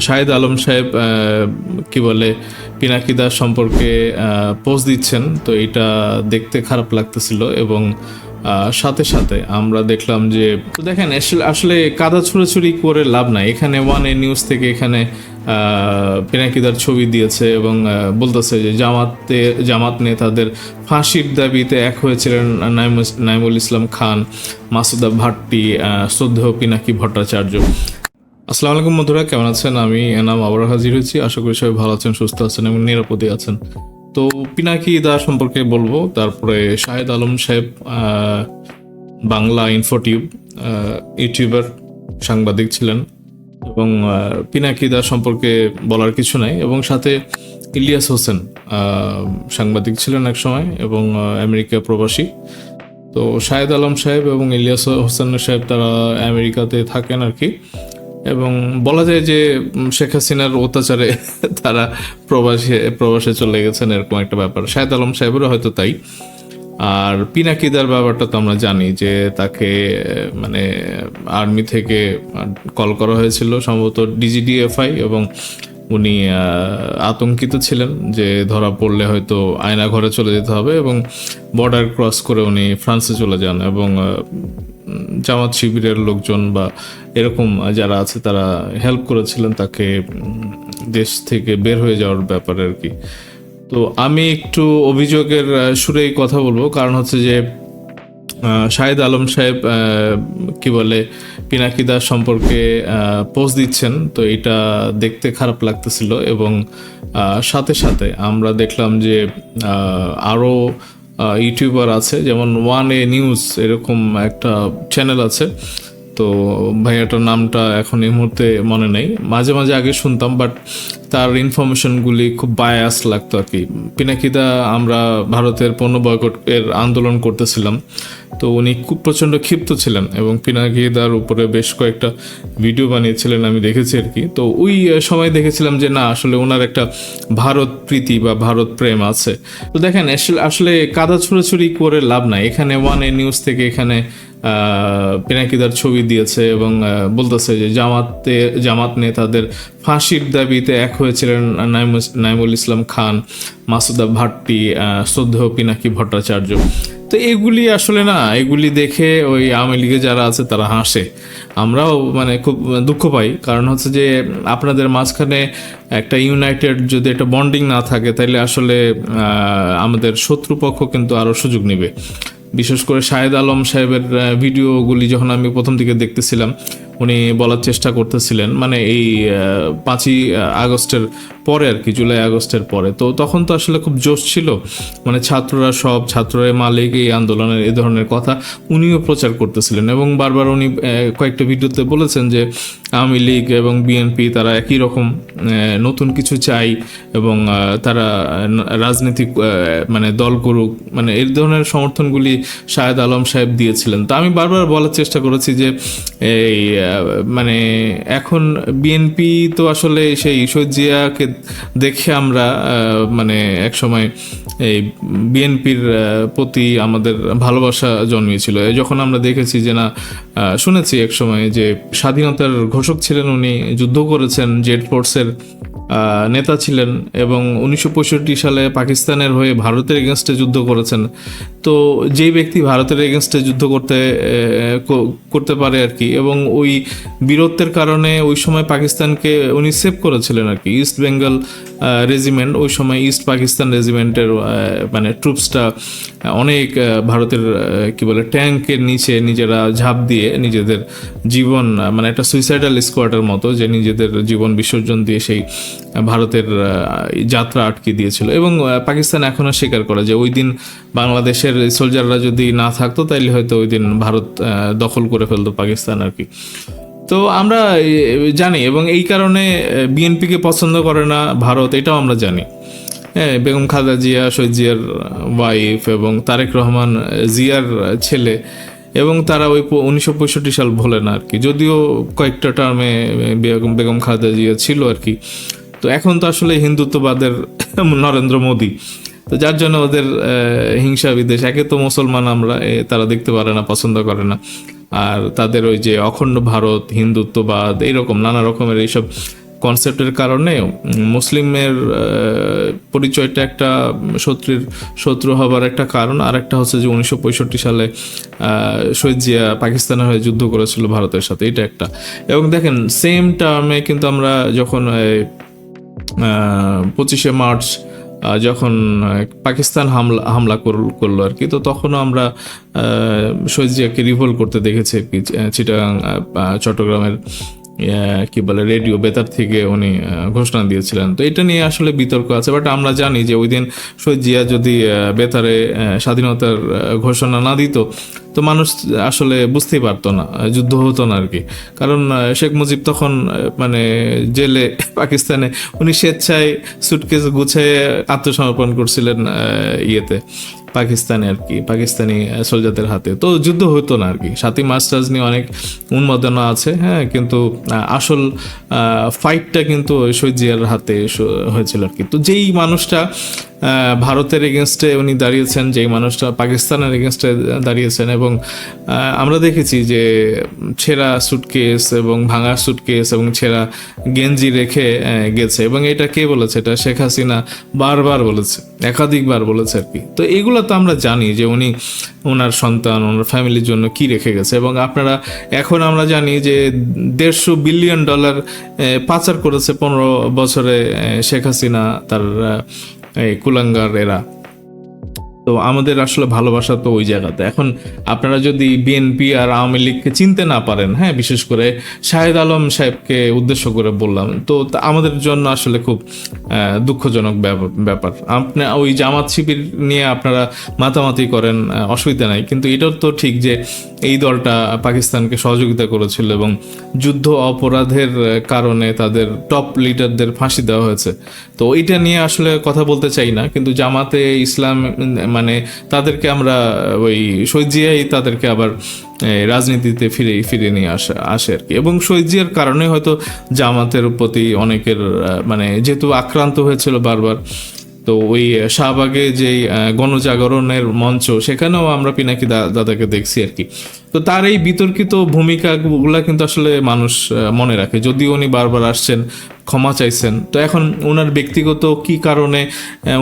শাহেদ আলম সাহেব কি বলে, পিনাকি দাস সম্পর্কে পোস্ট দিচ্ছেন, তো এটা দেখতে খারাপ লাগতেছিল এবং সাথে সাথে আমরা দেখলাম যে দেখেন, আসলে- কাদা ছুড়াছুড়ি করে লাভ নাই। এখানে ওয়ান এ নিউজ থেকে এখানে পিনাকিদার ছবি দিয়েছে এবং বলতেছে যে জামাতে, জামাত নেতাদের ফাঁসির দাবিতে এক হয়েছিলেন নাইমুল ইসলাম খান, মাসুদা ভাট্টি শ্রদ্ধেয় পিনাকি ভট্টাচার্য। আসসালামু আলাইকুম বন্ধুরা, কেমন আছেন? আমি এনাম আবার হাজির হয়েছি। আশা করি সবাই ভালো আছেন, সুস্থ আছেন এবং নিরাপদে আছেন। তো পিনাকি দা সম্পর্কে বলব, তারপরে শাহেদ আলম সাহেব বাংলা ইনফোটিউব ইউটিউবার, সাংবাদিক ছিলেন। এবং পিনাকি দা সম্পর্কে বলার কিছু নাই। এবং সাথে ইলিয়াস হোসেন সাংবাদিক ছিলেন এক সময় এবং আমেরিকা প্রবাসী। তো শাহেদ আলম সাহেব এবং ইলিয়াস হোসেন সাহেব তারা আমেরিকাতে থাকেন আর কি। এবং বলা যায় যে শেখ হাসিনার অত্যাচারে তারা প্রবাসে প্রবাসে চলে গেছেন এরকম একটা ব্যাপার। শাহেদ আলম সাহেবেরও হয়তো তাই। আর পিনাকিদার ব্যাপারটা তো আমরা জানি যে, তাকে মানে আর্মি থেকে কল করা হয়েছিল, সম্ভবত ডিজিডিএফআই এবং উনি আতঙ্কিত ছিলেন যে ধরা পড়লে হয়তো আয়না ঘরে চলে যেতে হবে এবং বর্ডার ক্রস করে উনি ফ্রান্সে চলে যান এবং জামাত শিবিরের লোকজন বা এরকম যারা আছে তারা হেল্প করেছিলেন তাকে দেশ থেকে বের হয়ে যাওয়ার ব্যাপারে আর কি। তো আমি একটু অভিযোগের সুরেই কথা বলব। কারণ হচ্ছে যে শাহেদ আলম সাহেব কি বলে, পিনাকি দাস সম্পর্কে পোস্ট দিচ্ছেন, তো এটা দেখতে খারাপ লাগতেছিল এবং সাথে সাথে আমরা দেখলাম যে আরও ইউটিউবার আছে, যেমন ওয়ান এ নিউজ এরকম একটা চ্যানেল আছে তো ভাইয়াটার নামটা এখন এই মুহূর্তে মনে নেই। মাঝে মাঝে আগে শুনতাম বাট তার ইনফরমেশনগুলি খুব বায়াস লাগতো আর কি। পিনাকিদা, আমরা ভারতের পণ্য বয়কট এর আন্দোলন করতেছিলাম, তো উনি খুব প্রচণ্ড ক্ষিপ্ত ছিলেন এবং পিনাকিদার উপরে বেশ কয়েকটা ভিডিও বানিয়েছিলেন, আমি দেখেছি আর কি। তো ওই সময় দেখেছিলাম যে না, আসলে ওনার একটা ভারত প্রীতি বা ভারত প্রেম আছে। তো দেখেন, আসলে- কাদা ছুড়াছুড়ি করে লাভ নাই। এখানে ওয়ান এ নিউজ থেকে এখানে পিনাকিদার ছবি দিয়েছে এবং বলতেছে যে জামাতে, জামাত নেতাদের ফাঁসির দাবিতে এক হয়েছিলেন নাইমুল ইসলাম খান, মাসুদা ভাট্টি শ্রদ্ধেয় পিনাকি ভট্টাচার্য। তো এগুলি আসলে না, এগুলি দেখে ওই আওয়ামী লীগে যারা আছে তারা হাসে। আমরাও মানে খুব দুঃখ পাই। কারণ হচ্ছে যে আপনাদের মাঝখানে একটা ইউনাইটেড যদি একটা বন্ডিং না থাকে তাহলে আসলে আমাদের শত্রুপক্ষ কিন্তু আরও সুযোগ নেবে। বিশেষ করে শাহেদ আলম সাহেবের ভিডিওগুলি যখন আমি প্রথম দিকে দেখতেছিলাম, উনি বলার চেষ্টা করতেছিলেন মানে এই পাঁচই আগস্টের পরে আর কি, জুলাই আগস্টের পরে। তো তখন তো আসলে খুব জোশ ছিল মানে ছাত্ররা সব, ছাত্ররা মালিক, এই আন্দোলনের, এ ধরনের কথা উনিও প্রচার করতেছিলেন এবং বারবার উনি কয়েকটা ভিডিওতে বলেছেন যে আওয়ামী লীগ এবং বিএনপি তারা একই রকম নতুন কিছু চাই এবং তারা রাজনৈতিক মানে দল করুক মানে এই ধরনের সমর্থনগুলি শাহেদ আলম সাহেব দিয়েছিলেন। তো আমি বারবার বলার চেষ্টা করেছি যে, এই মানে এখন বিএনপি তো আসলে সেই শহীদ জিয়াকে দেখে আমরা মানে একসময় এই বিএনপির প্রতি আমাদের ভালোবাসা জন্মিয়েছিল। যখন আমরা দেখেছি যে না শুনেছি এক সময় যে স্বাধীনতার ঘোষক ছিলেন উনি যুদ্ধ করেছেন জেড ফোর্সের নেতা ছিলেন এবং উনিশশো পঁয়ষট্টি সালে পাকিস্তানের হয়ে ভারতের এগেনস্টে যুদ্ধ করেছেন। তো যেই ব্যক্তি ভারতের এগেনস্টে যুদ্ধ করতে করতে পারে আর কি এবং ওই বীরত্বের কারণে ওই সময় পাকিস্তানকে উনি সেভ করেছিলেন আর কি ইস্ট বেঙ্গল রেজিমেন্ট ওই সময় ইস্ট পাকিস্তান রেজিমেন্টের মানে ট্রুপসটা অনেক ভারতের কি বলে ট্যাঙ্কের নিচে নিজেরা ঝাঁপ দিয়ে নিজেদের জীবন মানে একটা সুইসাইডাল স্কোয়াডের মতো যে নিজেদের জীবন বিসর্জন দিয়ে সেই ভারতের যাত্রা আটকে দিয়েছিল এবং পাকিস্তান এখনও স্বীকার করে যে ওই দিন বাংলাদেশের সোলজাররা যদি না থাকতো তাইলে হয়তো ওই দিন ভারত দখল করে ফেলতো পাকিস্তান আর কি। তো আমরা জানি এবং এই কারণে বিএনপিকে পছন্দ করে না ভারত, এটাও আমরা জানি। হ্যাঁ বেগম খাদা জিয়া, শহীদ জিয়ার ওয়াইফ এবং তারেক রহমান জিয়ার ছেলে এবং তারা ওই উনিশশো পঁয়ষট্টি সাল ভোলে না আর কি। যদিও কয়েকটা টার্মে বেগম বেগম খালেদা জিয়া ছিল আর কি। তো এখন তো আসলে হিন্দুত্ববাদের নরেন্দ্র মোদী। তো যার জন্য ওদের হিংসা বিদ্বেষ, একে তো মুসলমান আমরা তারা দেখতে পারে না, পছন্দ করে না। আর তাদের ওই যে অখণ্ড ভারত, হিন্দুত্ববাদ, এইরকম নানা রকমের এইসব কনসেপ্টের কারণে মুসলিমের পরিচয়টা একটা শত্রুর, শত্রু হবার একটা কারণ। আর একটা হচ্ছে যে উনিশশো পঁয়ষট্টি সালে শহীদ জিয়া পাকিস্তানের হয়ে যুদ্ধ করেছিল ভারতের সাথে, এটা একটা। এবং দেখেন সেম টার্মে কিন্তু আমরা যখন পঁচিশে মার্চ যখন পাকিস্তান হামলা হামলা কর, করল আর কি, তো তখনও আমরা শহীদ জিয়াকে রিভোল করতে দেখেছি চিটাগাং চট্টগ্রামের কি বলে, রেডিও বেতার থেকে উনি ঘোষণা দিয়েছিলেন। তো এটা নিয়ে আসলে বিতর্ক আছে বাট আমরা জানি যে ওই দিন শহীদ জিয়া যদি বেতারে স্বাধীনতার ঘোষণা না দিত, তো মানুষ আসলে বুঝতেই পারতো না, যুদ্ধ হতো না আর কি। কারণ শেখ মুজিব তখন মানে জেলে, পাকিস্তানে উনি স্বেচ্ছায় সুটকেস গুছিয়ে আত্মসমর্পণ করছিলেন ইয়েতে। পাকিস্তানে আর কি, পাকিস্তানি সোলজারদের হাতে। তো যুদ্ধ হতো না আর কি। মার্চ টাজ নিয়ে অনেক উন্মাদনা আছে হ্যাঁ কিন্তু আসল ফাইটটা কিন্তু শহীদ জিয়ার হাতে হয়েছিল আর কি। তো যেই মানুষটা ভারতের এগেনস্টে উনি দাঁড়িয়েছেন, যেই মানুষটা পাকিস্তানের এগেনস্টে দাঁড়িয়েছেন এবং আমরা দেখেছি যে ছেঁড়া সুটকেস এবং ভাঙা সুটকেস এবং ছেঁড়া গেঞ্জি রেখে গেছে এবং এটা কে বলেছে? এটা শেখ হাসিনা বারবার বলেছে, একাধিকবার বলেছে আর কি। তো এগুলো তো আমরা জানি যে উনি ওনার সন্তান, ওনার ফ্যামিলির জন্য কি রেখে গেছে এবং আপনারা, এখন আমরা জানি যে দেড়শো বিলিয়ন ডলার পাচার করেছে পনেরো বছরে শেখ হাসিনা তার আহ, এই কুলাঙ্গার এরা তো আমাদের আসলে ভালোবাসা তো ওই জায়গাতে। এখন আপনারা যদি বিএনপি আর আওয়ামী লীগকে চিনতে না পারেন হ্যাঁ বিশেষ করে শাহেদ আলম সাহেবকে উদ্দেশ্য করে বললাম, তো আমাদের জন্য আসলে খুব দুঃখজনক ব্যাপ- ব্যাপার। আপনি, ওই জামাত শিবির নিয়ে আপনারা মাতামাতি করেন অসুবিধা নাই। কিন্তু এটাও তো ঠিক যে এই দলটা পাকিস্তানকে সহযোগিতা করেছিল এবং যুদ্ধ অপরাধের কারণে তাদের টপ লিডারদের ফাঁসি দেওয়া হয়েছে। তো এইটা নিয়ে আসলে কথা বলতে চাই না, কিন্তু জামাতে ইসলাম মানে তাদেরকে আমরা ওই সৈজিয়াই তাদেরকে আবার রাজনীতিতে ফিরে ফিরে নিয়ে আসা, আসে আর কি। এবং সৈজিয়ার কারণে হয়তো জামাতের প্রতি অনেকের মানে যেহেতু আক্রান্ত হয়েছিল বারবার, তো ওই শাহবাগে যেই গণজাগরণের মঞ্চ, সেখানেও আমরা পিনাকি দাদাকে দেখছি আর কি। তো তার এই বিতর্কিত ভূমিকাগুলা কিন্তু আসলে মানুষ মনে রাখে। যদিও উনি বারবার আসছেন, ক্ষমা চাইছেন, তো এখন ওনার ব্যক্তিগত কি কারণে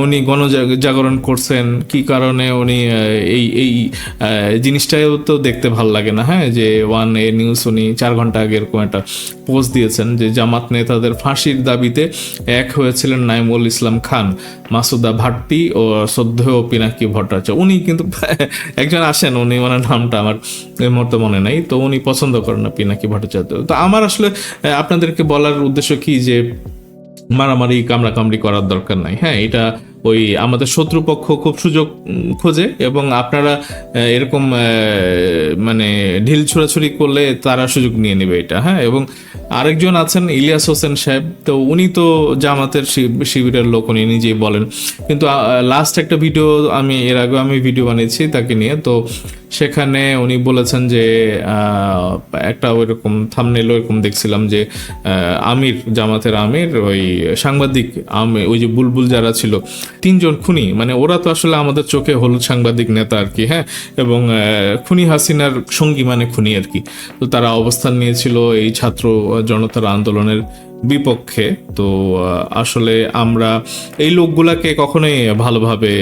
উনি গণজাগরণ করছেন, কি কারণে উনি এই এই জিনিসটাও তো দেখতে ভালো লাগে না হ্যাঁ? যে ওয়ান এ নিউজ উনি চার ঘণ্টা আগে এরকম একটা পোস্ট দিয়েছেন যে জামাত নেতাদের ফাঁসির দাবিতে এক হয়েছিলেন নাইমুল ইসলাম খান, মাসুদা ভাট্টি ও শ্রদ্ধেয় পিনাকি ভট্টাচার্য। উনি কিন্তু, একজন আসেন, উনি ওনার নামটা আমার এই মুহূর্তে মনে নাই। তো উনি পছন্দ করেন না পিনাকি ভট্টাচার্য। তো আমার আসলে আপনাদেরকে বলার উদ্দেশ্য কি যে, মারামারি, কামড়াকামড়ি করার দরকার নাই। হ্যাঁ এটা ওই আমাদের শত্রুপক্ষ খুব সুযোগ খোঁজে এবং আপনারা এরকম মানে ঢিল ছুড়াছুড়ি করলে তারা সুযোগ নিয়ে নেবে এটা হ্যাঁ? এবং আরেকজন আছেন ইলিয়াস হোসেন সাহেব, তো উনি তো জামাতের শিব- শিবিরের লোক, উনি নিজেই বলেন। কিন্তু লাস্ট একটা ভিডিও আমি, এর আগে আমি ভিডিও বানিয়েছি তাকে নিয়ে, তো সেখানে উনি বলেছেন যে একটা ওইরকম থামনেল ওইরকম দেখছিলাম যে আমির, জামাতের আমির, ওই সাংবাদিক আমি, ওই যে বুলবুল যারা ছিল তিনজন খুনি মানে ওরা তো আসলে আমাদের চোখে হলুদ সাংবাদিক নেতা আর কি হ্যাঁ? এবং খুনি হাসিনার সঙ্গী মানে খুনি আর কি। তো তারা অবস্থান নিয়েছিল এই ছাত্র জনতার আন্দোলনের বিপক্ষে। তো আসলে আমরা এই লোকগুলাকে কখনোই ভালোভাবে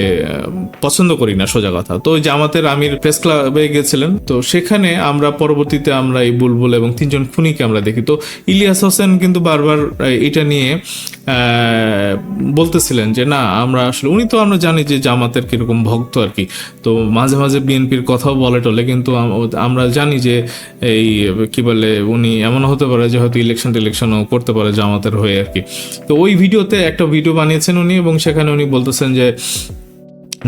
পছন্দ করি না, সোজা কথা। তো জামাতের আমির প্রেস ক্লাবে গেছিলেন। তো সেখানে আমরা পরবর্তীতে আমরা এই বুলবুল এবং তিনজন খুনিকে আমরা দেখি। তো ইলিয়াস হোসেন কিন্তু বারবার এটা নিয়ে বলতেছিলেন যে, না, আমরা আসলে উনি তো আমরা জানি যে জামাতের কীরকম ভক্ত আর কি। তো মাঝে মাঝে বিএনপির কথাও বলে টলে, কিন্তু আমরা জানি যে এই, কি বলে, উনি এমন হতে পারে যে হয়তো ইলেকশন টিলেকশনও করতে পারে জামাতের হয়ে আর কি। তো ওই ভিডিওতে একটা ভিডিও বানিয়েছেন উনি এবং সেখানে উনি বলতেছেন যে,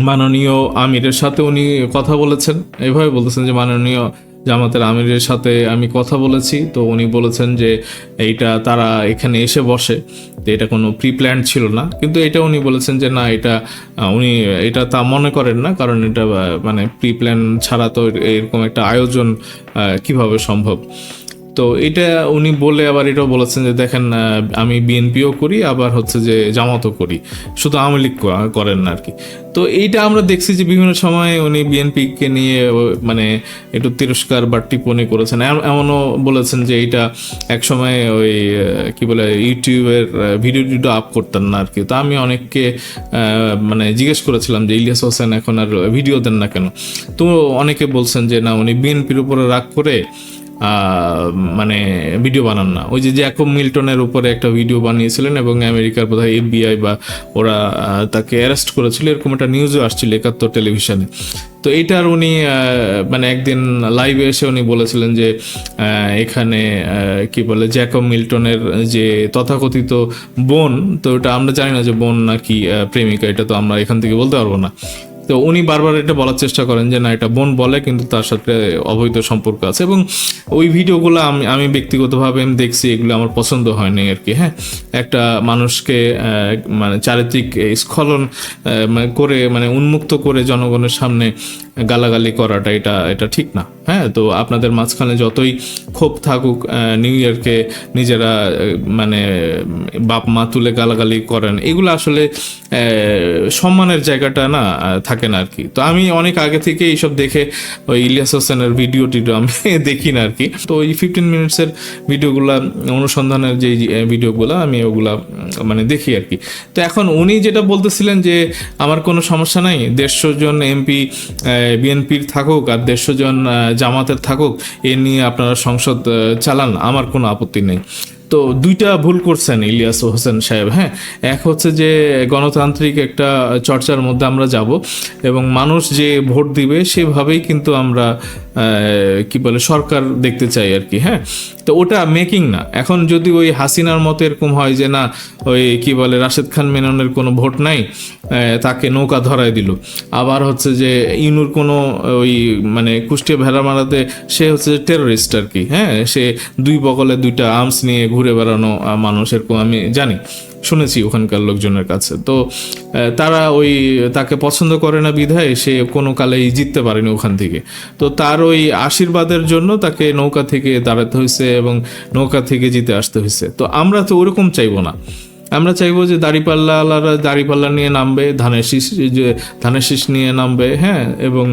মাননীয় আমিরের সাথে উনি কথা বলেছেন। এভাবে বলতেছেন যে, মাননীয় জামাতের আমিরের সাথে আমি কথা বলেছি, তো উনি বলেছেন যে এইটা তারা এখানে এসে বসে, তো এটা কোনো প্রি প্ল্যান ছিল না। কিন্তু এটা উনি বলেছেন যে না, এটা উনি, এটা তা মনে করেন না, কারণ এটা মানে প্রি প্ল্যান ছাড়া তো এরকম একটা আয়োজন কীভাবে সম্ভব? তো এটা উনি বলে আবার এটাও বলেছেন যে, দেখেন আমি বিএনপিও করি, আবার হচ্ছে যে জামাতও করি। শুধু আওয়ামী লীগ করেন না আর কি তো এইটা আমরা দেখছি যে বিভিন্ন সময় উনি বিএনপিকে নিয়ে মানে একটু তিরস্কার বা টিপ্পণী করেছেন। এম- এমনও বলেছেন যে এইটা এক সময় ওই কি বলে, ইউটিউবের ভিডিও টিডিও আপ করতেন না আর কি তো আমি অনেককে মানে জিজ্ঞেস করেছিলাম যে, ইলিয়াস হোসেন এখন আর ভিডিও দেন না কেন? তো অনেকে বলছেন যে, না, উনি বিএনপির উপরে রাগ করে মানে ভিডিও বানান না। ওই যে জ্যাকব মিল্টনের উপরে একটা ভিডিও বানিয়েছিলেন এবং আমেরিকার বোধহয় এফবিআই বা ওরা তাকে অ্যারেস্ট করেছিল। এরকম একটা নিউজও আসছিল একাত্তর টেলিভিশনে তো এইটার উনি মানে একদিন লাইভে এসে উনি বলেছিলেন যে এখানে কি বলে, জ্যাকব মিল্টনের যে তথাকথিত বোন, তো ওটা আমরা জানি না যে বোন নাকি প্রেমিকা, এটা তো আমরা এখান থেকে বলতে পারব না। তো উনি বারবার এটা বলার চেষ্টা করেন যে না এটা বোন বলে কিন্তু তার সাথে অবৈধ সম্পর্ক আছে। এবং ওই ভিডিওগুলো আমি আমি ব্যক্তিগতভাবে আমি দেখছি এগুলো আমার পছন্দ হয়নি আর কি হ্যাঁ? একটা মানুষকে মানে চারিত্রিক স্খলন মানে করে মানে উন্মুক্ত করে জনগণের সামনে গালাগালি করাটা এটা এটা ঠিক না হ্যাঁ? তো আপনাদের মাঝখানে যতই ক্ষোভ থাকুক নিউ ইয়ারকে নিজেরা মানে বাপ মা তুলে গালাগালি করেন এগুলো আসলে সম্মানের জায়গাটা না আহ, থাকে না আর কি। তো আমি অনেক আগে থেকে এইসব দেখে ওই ইলিয়াস হোসেনের ভিডিও টিডিও আমি দেখি না আর কি। তো ওই ফিফটিন মিনিটসের ভিডিওগুলা অনুসন্ধানের যে ভিডিওগুলো আমি ওগুলা মানে দেখি আর কি। তো এখন উনি যেটা বলতেছিলেন যে, আমার কোনো সমস্যা নাই, দেড়শো জন এমপি বিএনপির থাকুক আর দেড়শো জন জামাতের থাকুক, এ নিয়ে আপনারা সংসদ চালান, আমার কোনো আপত্তি নেই। তো দুইটা ভুল করছেন ইলিয়াস হোসেন সাহেব হ্যাঁ? এক হচ্ছে যে গণতান্ত্রিক একটা চর্চার মধ্যে আমরা যাব এবং মানুষ যে ভোট দিবে সেভাবেই কিন্তু আমরা কি বলে, সরকার দেখতে চাই আর কি হ্যাঁ? তো ওটা মেকিং না। এখন যদি ওই হাসিনার মতো এরকম হয় যে, না, ওই কি বলে, রাশেদ খান মেননের কোনো ভোট নাই তাকে নৌকা ধরায় দিল। আবার হচ্ছে যে, ইনুর কোনো ওই মানে কুষ্টিয়া ভেড়া মারাতে সে হচ্ছে যে টেরোরিস্ট আর কি হ্যাঁ? সে দুই বগলে দুইটা আর্মস নিয়ে ঘুরে বেড়ানো মানুষ এরকম আমি জানি। শুনেছি ওখানকার লোকজনের কাছে। তো তারা ওই তাকে পছন্দ করে না বিধায় সে কোনো কালেই জিততে পারেনি ওখান থেকে। তো তার ওই আশীর্বাদের জন্য তাকে নৌকা থেকে দাঁড়াতে হয়েছে এবং নৌকা থেকে জিতে আসতে হয়েছে। তো আমরা তো ওরকম চাইব না। আমরা চাইব যে দাড়িপাল্লা আলারা দাড়িপাল্লা নিয়ে নামবে, ধানের শীষ, যে ধানের শীষ নিয়ে নামবে হ্যাঁ এবং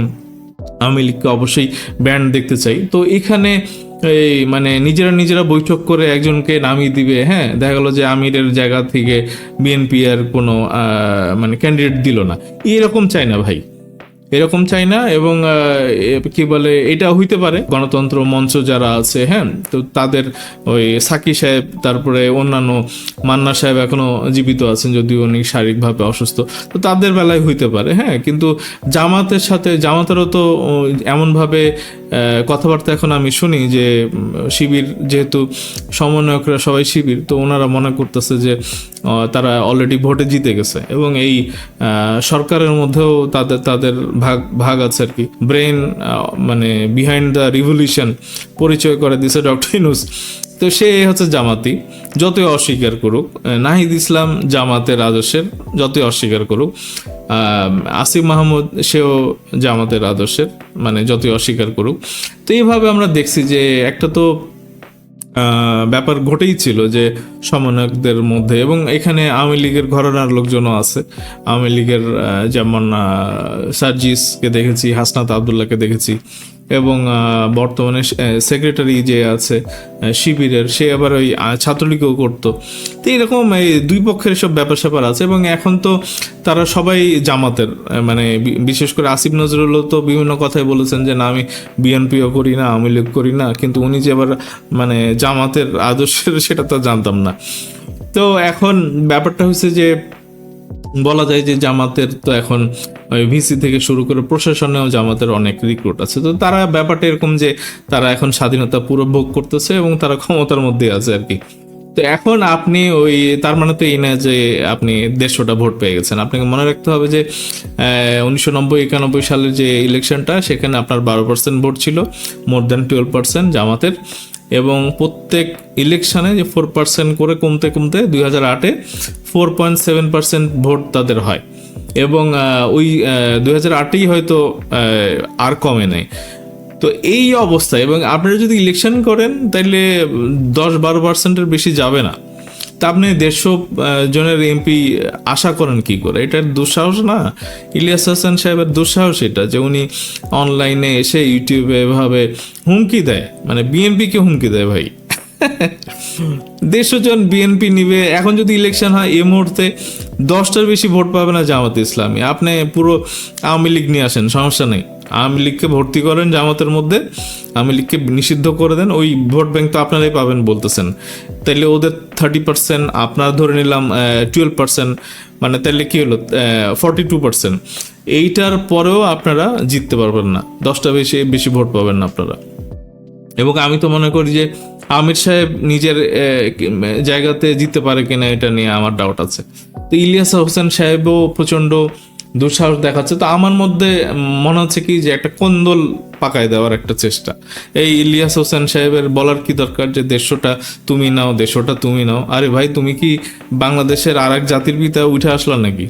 আমি লীগকে অবশ্যই ব্যান্ড দেখতে চাই। তো এখানে এই মানে নিজেরা নিজেরা বৈঠক করে একজনকে নামিয়ে দিবে হ্যাঁ? দেখা গেলো যে আমিরের জায়গা থেকে বিএনপি আর কোনো মানে ক্যান্ডিডেট দিল না। এরকম চাই না ভাই। এরকম চাই না এবং কি বলে, এটা হইতে পারে। গণতন্ত্র মঞ্চ যারা আছে হ্যাঁ? তো তাদের ওই সাকি সাহেব, তারপরে অন্যান্য মান্না সাহেব এখনও জীবিত আছেন, যদিও উনি শারীরিকভাবে অসুস্থ। তো তাদের বেলায় হইতে পারে হ্যাঁ? কিন্তু জামাতের সাথে, জামাতেরও তো এমনভাবে কথাবার্তা এখন আমি শুনি যে শিবির যেহেতু সমন্বয়করা সবাই শিবির, তো ওনারা মনে করতেছে যে তারা অলরেডি ভোটে জিতে গেছে এবং এই সরকারের মধ্যেও তাদের তাদের ভাগ ভাগ আছে আর কি। ব্রেন মানে বিহাইন্ড দ্য রিভলিউশন পরিচয় করে দিছে ডক্টর ইনুস তো সে হচ্ছে জামাতি, যতই অস্বীকার করুক নাহিদ ইসলাম জামাতের আদর্শের, যতই অস্বীকার করুক আসিফ মাহমুদ, সেও জামাতের আদর্শের মানে যতই অস্বীকার করুক। তো এইভাবে আমরা দেখছি যে একটা তো ব্যাপার ঘটেই ছিল যে সমন্বয়কদের মধ্যে এবং এখানে আওয়ামী লীগের ঘরানার লোকজনও আছে। আওয়ামী লীগের যেমন সার্জিসকে দেখেছি, হাসনাত আবদুল্লাহকে দেখেছি। এবং বর্তমানে সেক্রেটারি যে আছে শিবিরের, সে আবার ওই ছাত্রলীগও করতো। তো এরকম, এই দুই পক্ষের সব ব্যাপার স্যাপার আছে এবং এখন তো তারা সবাই জামাতের মানে বিশেষ করে আসিফ নজরুলও তো বিভিন্ন কথাই বলেছেন যে, না, আমি বিএনপিও করি না, আওয়ামী লীগ করি না। কিন্তু উনি যে আবার মানে জামাতের আদর্শের, সেটা তো জানতাম না। তো এখন ব্যাপারটা হচ্ছে যে বলা যায় যে জামাতের তো এখন ভিসি থেকে শুরু করে প্রশাসনেও জামাতের অনেক রিক্রুট আছে। তো তারা ব্যাপারটা এরকম যে তারা এখন স্বাধীনতা পুরো ভোগ করতেছে এবং তারা ক্ষমতার মধ্যে আছে আর কি। তো এখন আপনি ওই, তার মানে তো এই না যে আপনি দেড়শোটা ভোট পেয়ে গেছেন। আপনাকে মনে রাখতে হবে যে উনিশশো নব্বই, একানব্বই সালের যে ইলেকশনটা সেখানে আপনার বারো পার্সেন্ট ভোট ছিল, মোর দ্যান টুয়েলভ পার্সেন্ট জামাতের। এবং প্রত্যেক ইলেকশনে যে ফোর পার্সেন্ট করে কমতে কমতে দুই হাজার আটে four point seven percent vote তাদের হয়। এবং ওই দুই হাজার আটেই হয়তো আর কমে নেই। তো এই অবস্থা এবং আপনারা যদি ইলেকশন করেন তাহলে দশ বারো পার্সেন্টের বেশি যাবে না। তা আপনি দেড়শো জনের এমপি আশা করেন কি করে? এটার দুঃসাহস না? ইলিয়াস হাসান সাহেবের দুঃসাহস এটা যে উনি অনলাইনে এসে ইউটিউবে এভাবে হুমকি দেয়। মানে বিএনপিকে হুমকি দেয় ভাই। দেড়শো জন বিএনপি নিবে, এখন যদি ইলেকশন হয় এই মুহূর্তে দশটার বেশি ভোট পাবে না জামাত ইসলামী। আপনি পুরো আওয়ামী লীগ নিয়ে আসেন, সমস্যা নেই। আওয়ামী লীগকে ভর্তি করেন জামাতের মধ্যে, আওয়ামী লীগকে নিষিদ্ধ করে দেন, ওই ভোট ব্যাংক তো আপনারাই পাবেন বলতেছেন। তাইলে ওদের থার্টি পার্সেন্ট আপনার ধরে নিলাম টুয়েলভ পার্সেন্ট মানে তাইলে কি হলো ফর্টি টু পার্সেন্ট এইটার পরেও আপনারা জিততে পারবেন না, দশটা বেশি বেশি ভোট পাবেন না আপনারা। এবং আমি তো মনে করি যে আমির সাহেব নিজের জায়গাতে জিততে পারে কিনা এটা নিয়ে আমার ডাউট আছে। তো ইলিয়াস হোসেন সাহেবও প্রচণ্ড দুঃসাহস দেখাচ্ছে। তো আমার মধ্যে মনে হচ্ছে কি যে একটা কন্দল পাকায় দেওয়ার একটা চেষ্টা। এই ইলিয়াস হোসেন সাহেবের বলার কি দরকার যে দেশটা তুমি নাও দেশটা তুমি নাও? আরে ভাই, তুমি কি বাংলাদেশের আর এক জাতির পিতা উঠে আসলো নাকি?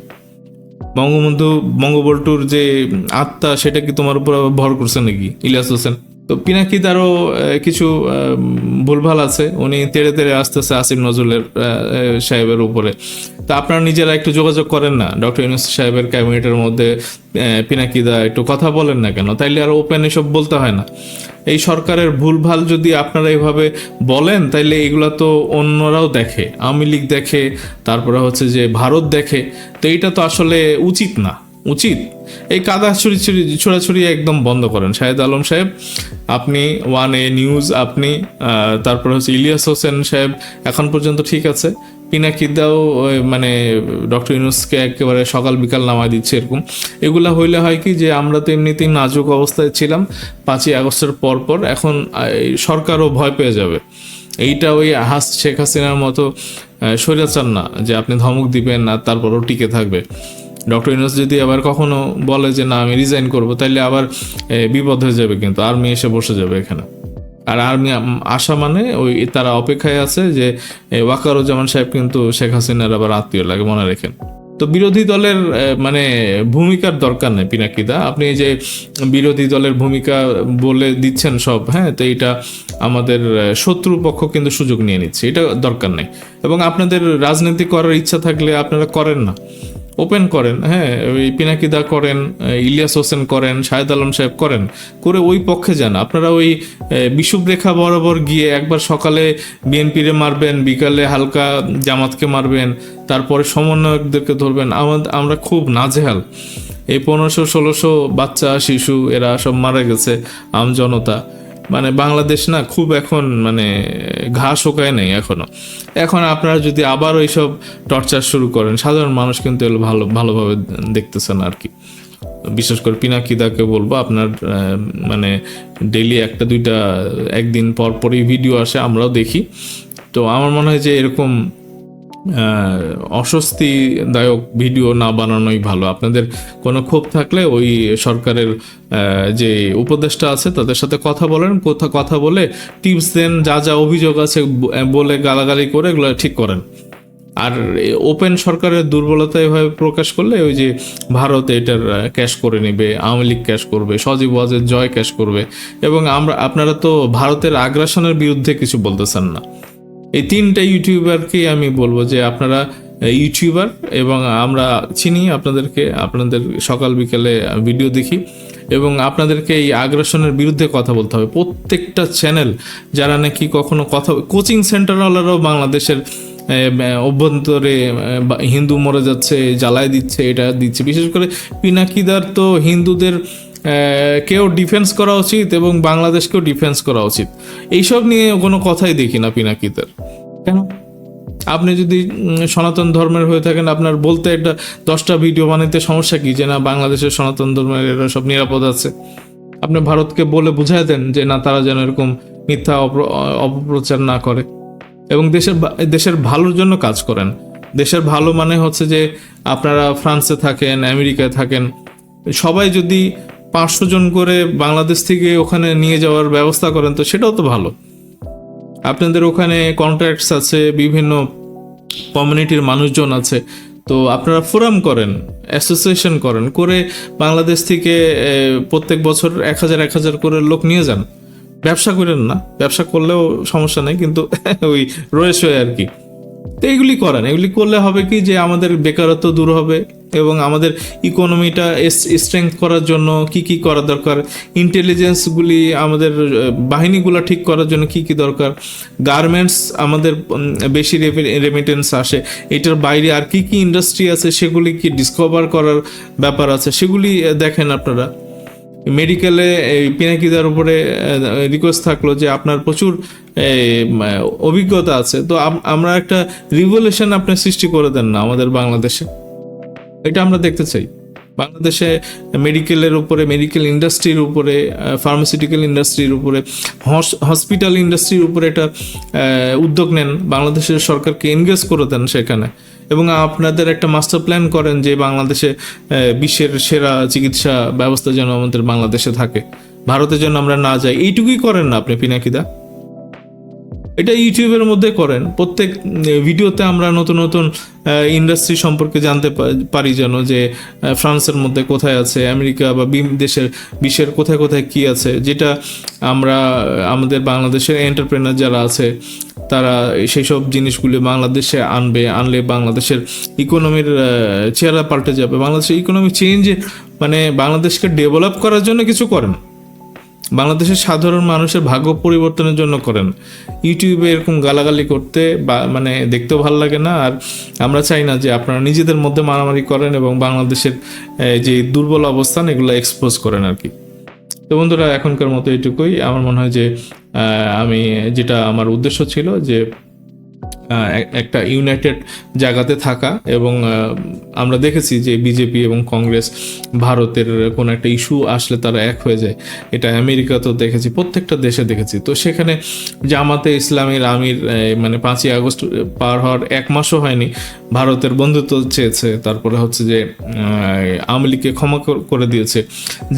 বঙ্গবন্ধু বঙ্গবল্টুর যে আত্মা, সেটা কি তোমার উপর ভর করছে নাকি ইলিয়াস হোসেন? তো পিনাকি তারও কিছু ভুলভাল আছে। উনি তেড়ে তেড়ে আসতেছে আসিফ নজরুলের সাহেবের উপরে। তা আপনারা নিজেরা একটু যোগাযোগ করেন না, ডক্টর ইউনুস সাহেবের ক্যাবিনেটের মধ্যে পিনাকিদা একটু কথা বলেন না কেন? তাইলে আর ওপেন এসব বলতে হয় না। এই সরকারের ভুলভাল যদি আপনারা এইভাবে বলেন, তাইলে এগুলা তো অন্যরাও দেখে। আওয়ামী লীগ দেখে, তারপরে হচ্ছে যে ভারত দেখে। তো এইটা তো আসলে উচিত না। উচিত? এই কাদা ছুরি ছুরি ছোড়াছুরি একদম বন্ধ করেন। শাহেদ আলম সাহেব আপনি ওয়ান এ নিউজ আপনি তারপরে হচ্ছে ইলিয়াস হোসেন সাহেব এখন পর্যন্ত ঠিক আছে। পিনাকিদাও মানে ডক্টর ইউনুসকে একেবারে সকাল বিকাল নামায় দিচ্ছে এরকম। এগুলা হইলে হয় কি যে আমরা তো এমনিতেই নাজুক অবস্থায় ছিলাম পাঁচই আগস্টের পর পর এখন সরকারও ভয় পেয়ে যাবে। এইটা ওই হাস শেখ হাসিনার মতো আহ, স্বৈরাচার না যে আপনি ধমক দিবেন আর তারপরও টিকে থাকবে। ডক্টর ইউনুস যদি আবার কখনো বলে যে, না, আমি রিজাইন করব তাহলে আবার বিপদ হয়ে যাবে কিন্তু। আর্মি এসে বসে যাবে এখানে। আর আর্মি আসা মানে ওই তারা অপেক্ষায় আছে যে ওয়াকারুজ্জামান সাহেব কিন্তু শেখ হাসিনার আবার আত্মীয় লাগে, মনে রেখেন। তো বিরোধী দলের মানে ভূমিকার দরকার নেই পিনাকিদা। আপনি যে বিরোধী দলের ভূমিকা বলে দিচ্ছেন সব হ্যাঁ তো এটা আমাদের শত্রু পক্ষ কিন্তু সুযোগ নিয়ে নিচ্ছে। এটা দরকার নেই। এবং আপনাদের রাজনীতি করার ইচ্ছা থাকলে আপনারা করেন না। ওপেন করেন হ্যাঁ ওই পিনাকিদা করেন ইলিয়াস হোসেন করেন, শাহেদ আলম সাহেব করেন, করে ওই পক্ষে যান। আপনারা ওই বিষুবরেখা বরাবর গিয়ে একবার সকালে বিএনপিরে মারবেন, বিকালে হালকা জামাতকে মারবেন, তারপরে সমন্বয়কদেরকে ধরবেন আমাদের আমরা খুব নাজেহাল। এই পনেরোশো, ষোলোশো বাচ্চা, শিশু, এরা সব মারা গেছে আম জনতা মানে বাংলাদেশ না খুব এখন মানে ঘাস শোকায় নেই এখনও। এখন আপনারা যদি আবার ওইসব টর্চার শুরু করেন, সাধারণ মানুষ কিন্তু এগুলো ভালো, ভালোভাবে দেখতেছেন আর কি। বিশেষ করে পিনাকিদাকে বলব, আপনার মানে ডেইলি একটা, দুইটা, একদিন পর পরই ভিডিও আসে, আমরাও দেখি। তো আমার মনে হয় যে এরকম অস্বস্তিদায়ক ভিডিও না বানানোই ভালো। আপনাদের কোনো ক্ষোভ থাকলে ওই সরকারের যে উপদেষ্টা আছে তাদের সাথে কথা বলেন, কোথা, কথা বলে টিপস দেন, যা যা অভিযোগ আছে বলে গালাগালি করে এগুলো ঠিক করেন। আর ওপেন সরকারের দুর্বলতা এভাবে প্রকাশ করলে ওই যে ভারত এটার ক্যাশ করে নেবে, আওয়ামী লীগ ক্যাশ করবে, সজীব ওয়াজের জয় ক্যাশ করবে। এবং আমরা, আপনারা তো ভারতের আগ্রাসনের বিরুদ্ধে কিছু বলতেছেন না। এই তিনটা ইউটিউবারকেই আমি বলব যে আপনারা ইউটিউবার এবং আমরা চিনি আপনাদেরকে, আপনাদের সকাল বিকেলে ভিডিও দেখি এবং আপনাদেরকে এই আগ্রাসনের বিরুদ্ধে কথা বলতে হবে। প্রত্যেকটা চ্যানেল যারা নাকি কখনো কথা, কোচিং সেন্টারওয়ালারাও বাংলাদেশের অভ্যন্তরে হিন্দু মরে যাচ্ছে, জ্বালায় দিচ্ছে, এটা দিচ্ছে। বিশেষ করে পিনাকিদার তো হিন্দুদের কেউ ডিফেন্স করা উচিত এবং বাংলাদেশকেও ডিফেন্স করা উচিত। এইসব নিয়ে কোনো কথাই দেখি না পিনাকিদার। কেন? আপনি যদি সনাতন ধর্মের হয়ে থাকেন, আপনার বলতে একটা দশটা ভিডিও বানাইতে সমস্যা কি? যে না, বাংলাদেশের সনাতন ধর্মের এরা সব নিরাপদ আছে। আপনি ভারতকে বলে বুঝাই দেন যে না, তারা যেন এরকম মিথ্যা অপপ্রচার না করে। এবং দেশের দেশের ভালোর জন্য কাজ করেন। দেশের ভালো মানে হচ্ছে যে, আপনারা ফ্রান্সে থাকেন, আমেরিকায় থাকেন। সবাই যদি পাঁচশো জন করে বাংলাদেশ থেকে ওখানে নিয়ে যাওয়ার ব্যবস্থা করেন, তো সেটাও তো ভালো। আপনাদের ওখানে কন্ট্রাক্টস আছে, বিভিন্ন কমিউনিটির মানুষজন আছে, তো আপনারা ফোরাম করেন অ্যাসোসিয়েশন করেন, করে বাংলাদেশ থেকে প্রত্যেক বছর এক হাজার এক হাজার করে লোক নিয়ে যান। ব্যবসা করেন না, ব্যবসা করলেও সমস্যা নেই, কিন্তু ওই রয়েছে আর কি। তো এগুলি করেন। এগুলি করলে হবে কি যে আমাদের বেকারত্ব দূর হবে এবং আমাদের ইকোনমিটা স্ট্রেংথ করার জন্য কি কি করা দরকার ইন্টেলিজেন্সগুলি আমাদের বাহিনীগুলো ঠিক করার জন্য কি কি দরকার গার্মেন্টস আমাদের বেশি রেমিটেন্স আসে, এটার বাইরে আর কি কি ইন্ডাস্ট্রি আছে সেগুলি কি ডিসকভার করার ব্যাপার আছে, সেগুলি দেখেন আপনারা। মেডিকেলে এই পিনাকিদার উপরে রিকোয়েস্ট থাকল যে আপনার প্রচুর অভিজ্ঞতা আছে। তো আমরা একটা রিভলিউশন আপনি সৃষ্টি করে দেন না আমাদের বাংলাদেশে। এটা আমরা দেখতে চাই। বাংলাদেশে মেডিকেলের উপরে মেডিকেল ইন্ডাস্ট্রির উপরে ফার্মাসিউটিক্যাল ইন্ডাস্ট্রির উপরে হসপিটাল ইন্ডাস্ট্রির উপরে এটা উদ্যোগ নেন। বাংলাদেশের সরকারকে এনগেজ করে দেন সেখানে। এবং আপনাদের একটা মাস্টার প্ল্যান করেন যে বাংলাদেশে বিশ্বের সেরা চিকিৎসা ব্যবস্থা যেন আমাদের বাংলাদেশে থাকে। ভারতের জন্য আমরা না যাই। এইটুকুই করেন না আপনি, পিনাকিদা? এটা ইউটিউবের মধ্যে করেন। প্রত্যেক ভিডিওতে আমরা নতুন নতুন ইন্ডাস্ট্রি সম্পর্কে জানতে পারি যেন যে ফ্রান্সের মধ্যে কোথায় আছে, আমেরিকা বা দেশের, বিশ্বের কোথায় কোথায় কি আছে, যেটা আমরা, আমাদের বাংলাদেশের এন্টারপ্রেনার যারা আছে তারা সেই সব জিনিসগুলি বাংলাদেশে আনবে, আনলে বাংলাদেশের ইকোনমির চেহারা পাল্টে যাবে। বাংলাদেশের ইকোনমি চেঞ্জ মানে বাংলাদেশকে ডেভেলপ করার জন্য কিছু করেন। বাংলাদেশের সাধারণ মানুষের ভাগ্য পরিবর্তনের জন্য করেন। ইউটিউবে এরকম গালাগালি করতে বা মানে দেখতেও ভালো লাগে না। আর আমরা চাই না যে আপনারা নিজেদের মধ্যে মারামারি করেন এবং বাংলাদেশের যে দুর্বল অবস্থান, এগুলো এক্সপোজ করেন আর কি। তো বন্ধুরা, এখনকার মতো এটুকুই। আমার মনে হয় যে আমি যেটা আমার উদ্দেশ্য ছিল যে একটা ইউনাইটেড জায়গাতে থাকা এবং আমরা দেখেছি যে বিজেপি এবং কংগ্রেস ভারতের কোনো একটা ইস্যু আসলে তারা এক হয়ে যায়। এটা আমেরিকাতেও দেখেছি, প্রত্যেকটা দেশে দেখেছি। তো সেখানে জামাতে ইসলামের আমির মানে পাঁচই আগস্ট পার হওয়ার এক মাসও হয়নি। ভারতের বন্ধুত্ব চেয়েছে, তারপরে হচ্ছে যে আওয়ামী লীগকে ক্ষমা করে দিয়েছে।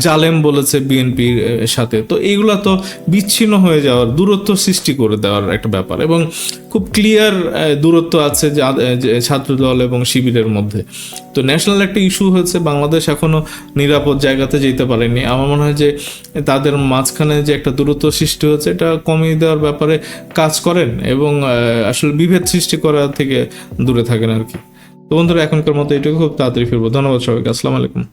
জালেম বলেছে বিএনপির সাথে। তো এইগুলা তো বিচ্ছিন্ন হয়ে যাওয়ার, দূরত্ব সৃষ্টি করে দেওয়ার একটা ব্যাপার। এবং খুব ক্লিয়ার দূরত্ব আছে ছাত্রদল এবং শিবিরের মধ্যে। তো ন্যাশনাল একটা ইস্যু হয়েছে, বাংলাদেশ এখনও নিরাপদ জায়গাতে যেতে পারেনি। আমার মনে হয় যে, তাদের মাঝখানে যে একটা দূরত্ব সৃষ্টি হয়েছে, এটা কমিয়ে দেওয়ার ব্যাপারে কাজ করেন এবং আসলে বিভেদ সৃষ্টি করা থেকে দূরে থাকেন আর কি। তো বন্ধুরা, এখনকার মতো এটুকু। খুব তাড়াতাড়ি ফিরবো। ধন্যবাদ সবাইকে। আসসালামু আলাইকুম।